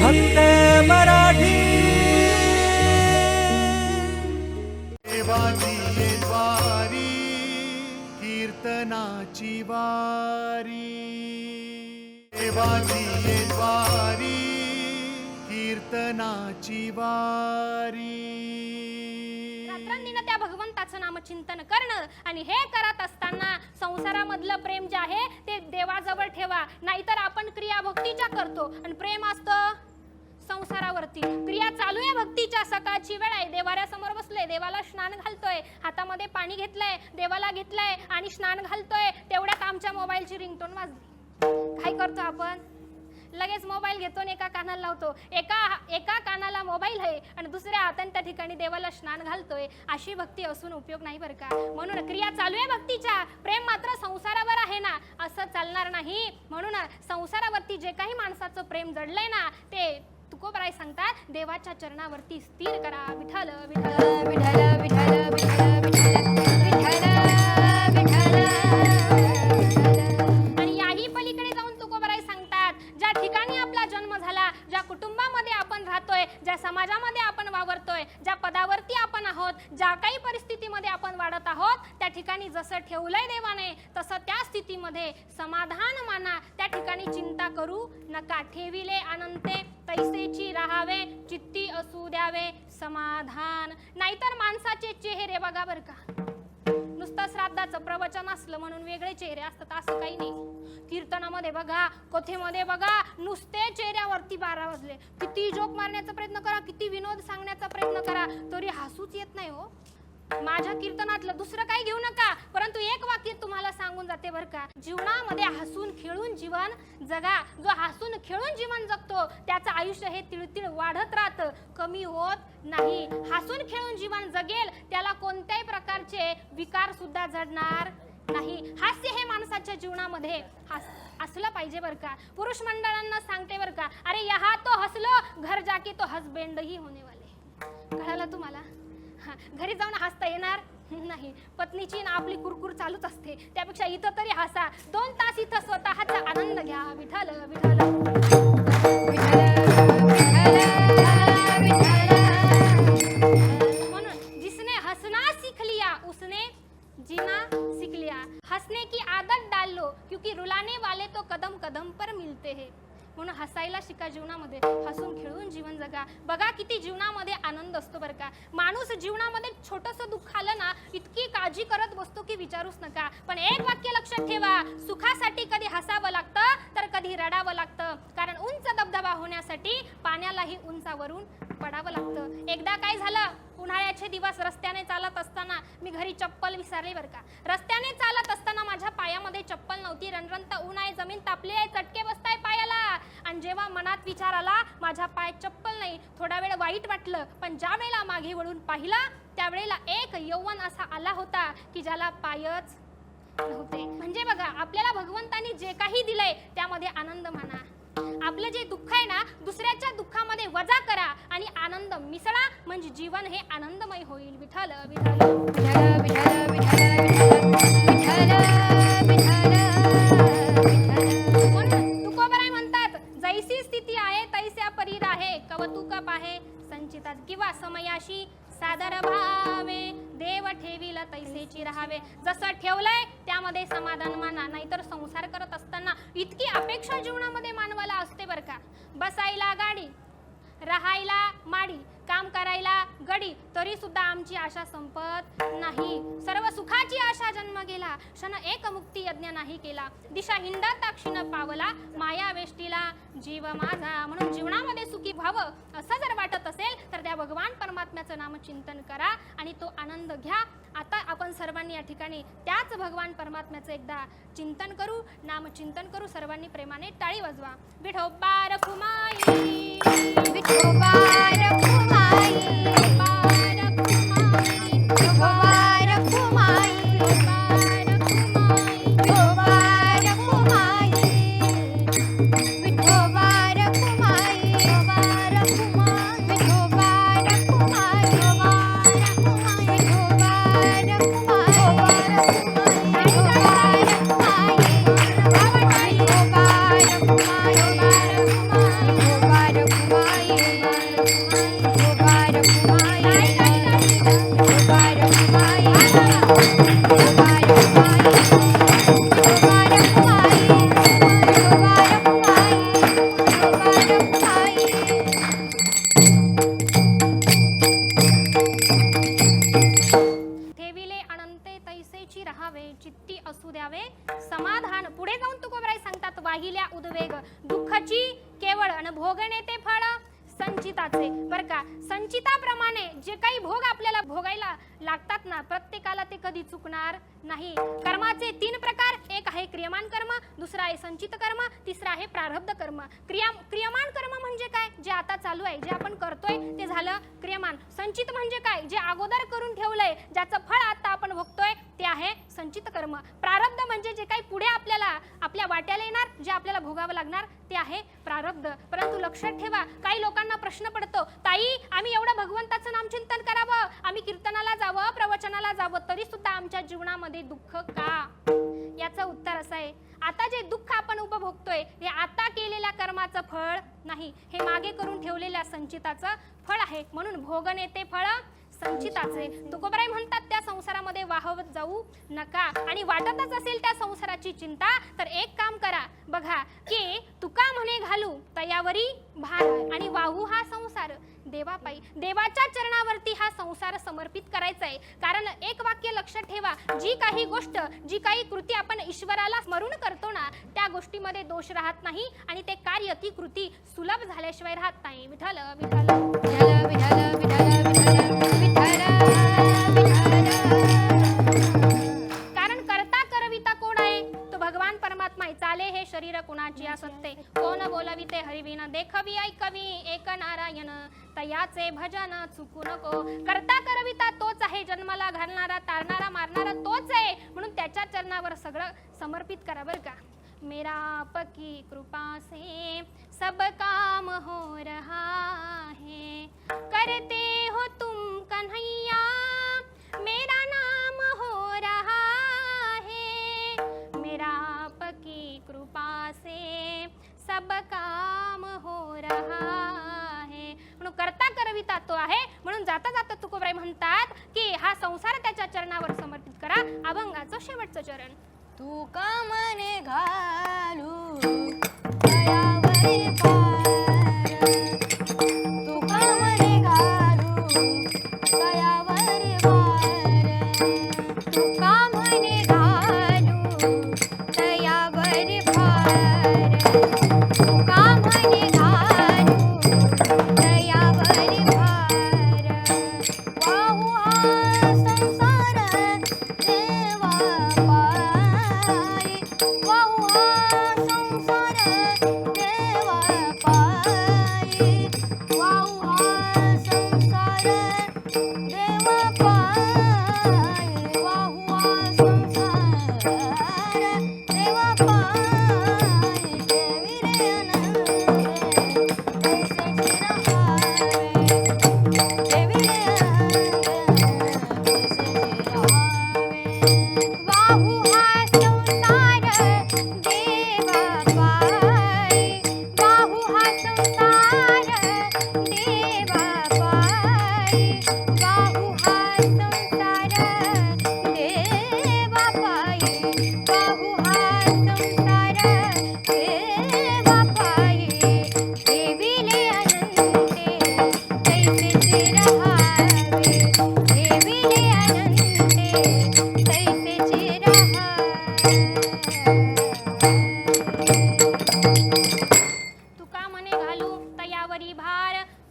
फक्त मराठी. देवाची ये द्वारी कीर्तनाची वारी. देवाची ये द्वारी कीर्तनाची वारी. रात्रंदिन त्या भगवंताचं नामचिंतन करणं आणि हे करत असताना संसारामधलं प्रेम जे आहे ते देवाजवळ ठेवा. नाहीतर आपण क्रिया भक्तीच्या करतो. आणि प्रेम असतं? संसारावरती. क्रिया चालू आहे भक्तीच्या. सकाळची वेळ आहे. देवाऱ्यासमोर बसले देवाला स्नान घालतोय. हातामध्ये पाणी घेतलंय. देवाला घेतलंय आणि स्नान घालतोय. तेवढ्यात आमच्या मोबाईलची रिंगटोन वाजली. काय करतो आपण? लगेच मोबाईल घेतो आणि एका कानाला लावतो. एका एका कानाला मोबाईल आहे आणि दुसऱ्या हाताने त्या ठिकाणी देवाला स्नान घालतोय. अशी भक्ती असून उपयोग नाही बरं का? म्हणून क्रिया चालू आहे भक्तीच्या. प्रेम मात्र संसारावर आहे ना? असं चालणार नाही. म्हणून संसारावरती जे काही माणसाचं प्रेम जडलंय ना ते तुकोबराय सांगतात देवाच्या चरणावरती स्थिर करा विठल विठल विठल विठल विठल द्यावे समाधान. नाहीतर माणसाचे चेहरे बघा बरं का. नुसतं श्राद्धाचं प्रवचन असलं म्हणून वेगळे चेहरे असतात असं काही नाही. कीर्तनामध्ये बघा कथेमध्ये बघा नुसते चेहऱ्यावरती बारा वाजले. किती जोक मारण्याचा प्रयत्न करा किती विनोद सांगण्याचा प्रयत्न करा तरी हसूच येत नाही हो. माझ्या कीर्तनातलं दुसरं काही घेऊ नका परंतु एक वाक्य तुम्हाला सांगून जाते बरं का. जीवनामध्ये हसून खेळून जीवन जगा. जो हसून खेळून जीवन जगतो त्याचं आयुष्य हे तिळतिळ वाढत राहतं कमी होत नाही. हसून खेळून जीवन जगेल त्याला कोणत्याही प्रकारचे विकार सुद्धा जडणार नाही. हास्य हे माणसाच्या जीवनामध्ये असलं पाहिजे बरं का. पुरुष मंडळांना सांगते बरं का अरे यहा तो हसलो घर जाके तो हसबेंडही होणे वाले. कळालं तुम्हाला? घरी जाऊन हसता येणार? नाही. पत्नीची ना आपली कुरकुर चालूच असते. त्यापेक्षा इथं तरी हसा. दोन तास इथं स्वतःचा आनंद घ्या. विठाल विठाल जगा बघा किती जीवनामध्ये आनंद असतो बरं का. माणूस जीवनामध्ये छोटंसं दुःख आलं ना इतकी काळजी करत बसतो की विचारूच नका. पण एक वाक्य लक्षात ठेवा सुखासाठी कधी हसावं लागतं तर कधी रडावं लागतं. कारण उंच धबधबा होण्यासाठी पाण्यालाही उंचावरून पडावं लागतं. एकदा काय झालं? उन्हाळ्याचे दिवस रस्त्याने चालत असताना मी घरी चप्पल विसरली बरं का. रस्त्याने चालत असताना माझ्या पायामध्ये चप्पल नव्हती रणरणत ऊन आहे जमीन तापली आहे चटके मनात विचार आला माझ्या पायात चप्पल नाही. थोडा वेळ वाईट वाटलं पण ज्या वेळेला मागे वळून पाहिला त्यावेळेला एक यौवन असा आला होता की ज्याला पायच नव्हते. म्हणजे बघा आपल्याला भगवंतानी जे काही दिलंय त्यामध्ये आनंद माना. आपलं जे दुःख आहे ना दुसऱ्याच्या दुःखामध्ये वजा करा आणि आनंद मिसळा. म्हणजे जीवन हे आनंदमय होईल. विठल विठल राहायला माडी काम करायला गडी तरी सुद्धा आमची आशा संपत नाही. सर्व सुखाची आशा जन्म गेला क्षण एक मुक्ती यज्ञ नाही केला. दिशा हिंडा ताक्षिण पावला माया वेष्टीला जीव माझा. म्हणून जीवनामध्ये सुखी व्हावं असं जर वाटत असेल तर त्या भगवान परमात्म्याचं नामचिंतन करा आणि तो आनंद घ्या. आता आपण सर्वांनी या ठिकाणी त्याच भगवान परमात्म्याचं एकदा चिंतन करू नामचिंतन करू सर्वांनी प्रेमाने टाळी वाजवा. विठोबार रखुमाई विठोबार रखुमाई ते कधी चुकणार नाही. कर्माचे तीन प्रकार एक आहे क्रियमान कर्म दुसरा आहे संचित कर्म तिसरा आहे प्रारब्ध कर्म. क्रिया क्रियमान कर्म म्हणजे काय? जे आता चालू आहे जे आपण करतोय ते झालं क्रियमान संचित म्हणजे काय? जे अगोदर करून ठेवलंय ज्याचं फळ आता आपण भोगतोय ते आहे संचित कर्म. प्रारब्ध म्हणजे जे काही पुढे आपल्याला आपल्या वाट्याला येणार जे आपल्याला भोगावं लागणार ते आहे प्रारब्ध. परंतु लक्षात ठेवा काही लोकांना प्रवचनाला तरी सुद्धा आमच्या जीवनामध्ये दुःख का? याचं उत्तर असं आहे. आता जे दुःख आपण उपभोगतोय हे आता केलेल्या कर्माचं फळ नाही. हे मागे करून ठेवलेल्या संचिताचं फळ आहे. म्हणून भोगने ते फळ संचिताचे तुकोबराय म्हणतात त्या संसारामध्ये वाहवत जाऊ नका आणि वाटतच असेल त्या संसाराची चिंता तर एक काम करा. बघा की तुका म्हणे घालू तयावरी भार आणि वाहू हा संसार. देवापायी देवाच्या चरणावरती हा संसार समर्पित करायचा आहे. कारण एक वाक्य लक्षात ठेवा जी काही गोष्ट जी काही कृती आपण ईश्वराला स्मरून करतो ना त्या गोष्टीमध्ये दोष राहत नाही आणि ते कार्य ती कृती सुलभ झाल्याशिवाय राहत नाही. विठ्ठल विठ्ठल विठ्ठल विठ्ठल करते हो तुम कन्हैया। मेरा नाम हो रहा है। मेरा आपकी कृपा से सब काम हो रहा है। म्हणून करता करविता तो आहे म्हणून जाता जाता तुकोबराय म्हणतात की हा संसार त्याच्या चरणावर समर्पित करा अभंगाचं शेवटचं चरण. तू का मने घालू? दयावरी पा-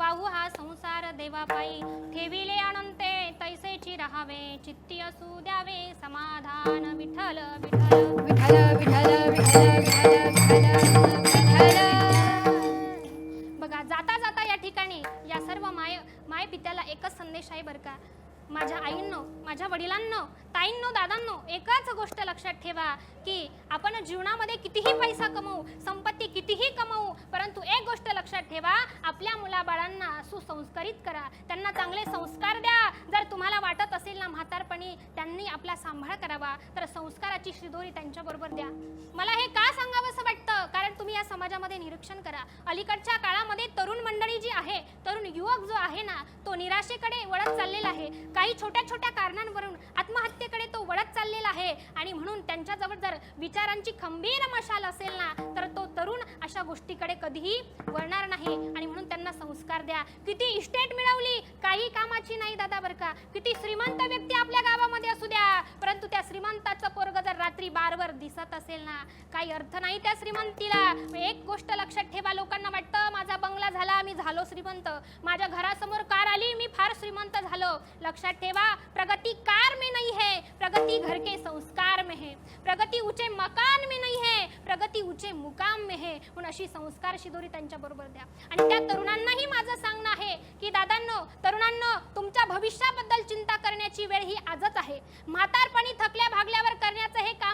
वाहू हा संसार देवापायी. ठेविले अनंते तैसेची राहावे चित्ती असू द्यावे समाधान विठ्ठल विठ्ठल. विठ्ठल विठ्ठल विठ्ठल विठ्ठल बघा जाता जाता या ठिकाणी या सर्व माय माय पित्याला एकच संदेश आहे बरं का. माझ्या आईंनो माझ्या वडिलांनो ताईंनो दादांनो एकच गोष्ट लक्षात ठेवा की आपण जीवनामध्ये कितीही पैसा कमवू संपत्ती कितीही कमवू परंतु एक गोष्ट लक्षात ठेवा आपल्या मुलाबाळांना सुसंस्कारित करा. त्यांना चांगले संस्कार द्या. जर तुम्हाला वाटत असेल ना म्हातारपणी त्यांनी आपला सांभाळ करावा. तर संस्काराची शिदोरी त्यांच्याबरोबर द्या. मला हे का सांगावंसं वाटतं? कारण तुम्ही या समाजामध्ये निरीक्षण करा. अलीकडच्या काळामध्ये तरुण मंडळी जी आहे तरुण युवक जो आहे ना तो निराशेकडे वळत चाललेला आहे. काही छोट्या छोट्या कारणांवरून आत्महत्येकडे तो वळत चाललेला आहे. आणि म्हणून त्यांच्याजवळ जर विचारांची खंबीर मशाल असेल ना तर तो तरुण अशा गोष्टीकडे कधीही वळणार नाही. आणि म्हणून त्यांना संस्कार द्या. किती इस्टेट मिळवली काही कामाची नाही दादा बरं का. किती श्रीमंत व्यक्ती आपल्या गावामध्ये असू द्या. परंतु त्या श्रीमंताचं पोरग जर रात्री बारवर दिसत असेल ना काही अर्थ नाही त्या श्रीमंतीला. एक गोष्ट लक्षात ठेवा लोकांना वाटतं झालो श्रीमंत. माझ्या घरासमोर कार आली मी फार श्रीमंत झालो. लक्षात ठेवा प्रगती कार में नहीं है. प्रगति घर के संस्कार में है. प्रगती ऊंचे मकान में नहीं है. प्रगती ऊंचे मुकाम में है. म्हणून अशी संस्कार शिदोरी त्यांच्या बरोबर द्या. आणि त्या तरुणांनाही माझं सांगणं आहे की दादांनो तरुणांनो तुमच्या भविष्याबद्दल चिंता करण्याची वेळ ही आजच आहे. म्हातारपणी थकल्या भागल्यावर करण्याचं हे काम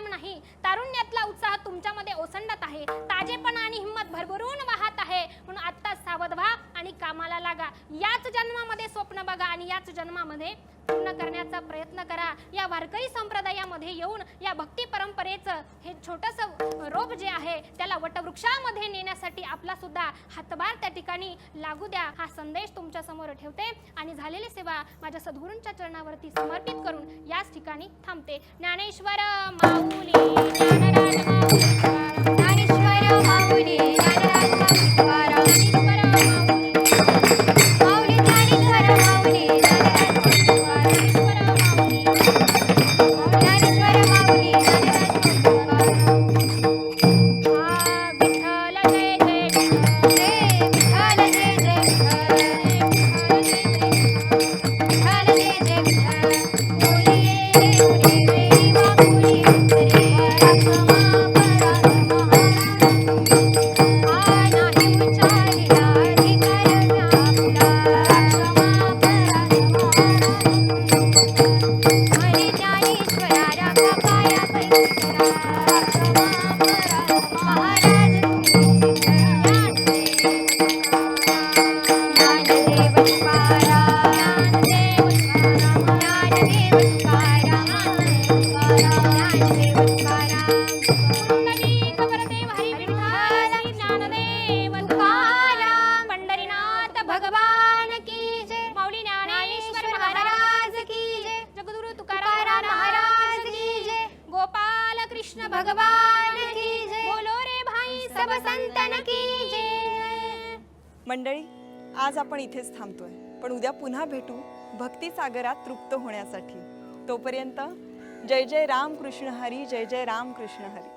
लागू द्या. हा संदेश तुमच्यासमोर ठेवते आणि झालेली सेवा माझ्या सद्गुरूंच्या चरणावरती समर्पित करून याच ठिकाणी थांबते. ज्ञानेश्वर माऊली. ज्ञानेश्वरा राखा पाया पैकरा कृष्ण भगवान की जय। बोलो रे भाई सब संतन की जय। मंडळी आज आपण इथेच थांबतोय. पण उद्या पुन्हा भेटू भक्ती सागरात तृप्त होण्यासाठी. तोपर्यंत जय जय राम कृष्ण हरी जय जय राम कृष्ण हरी.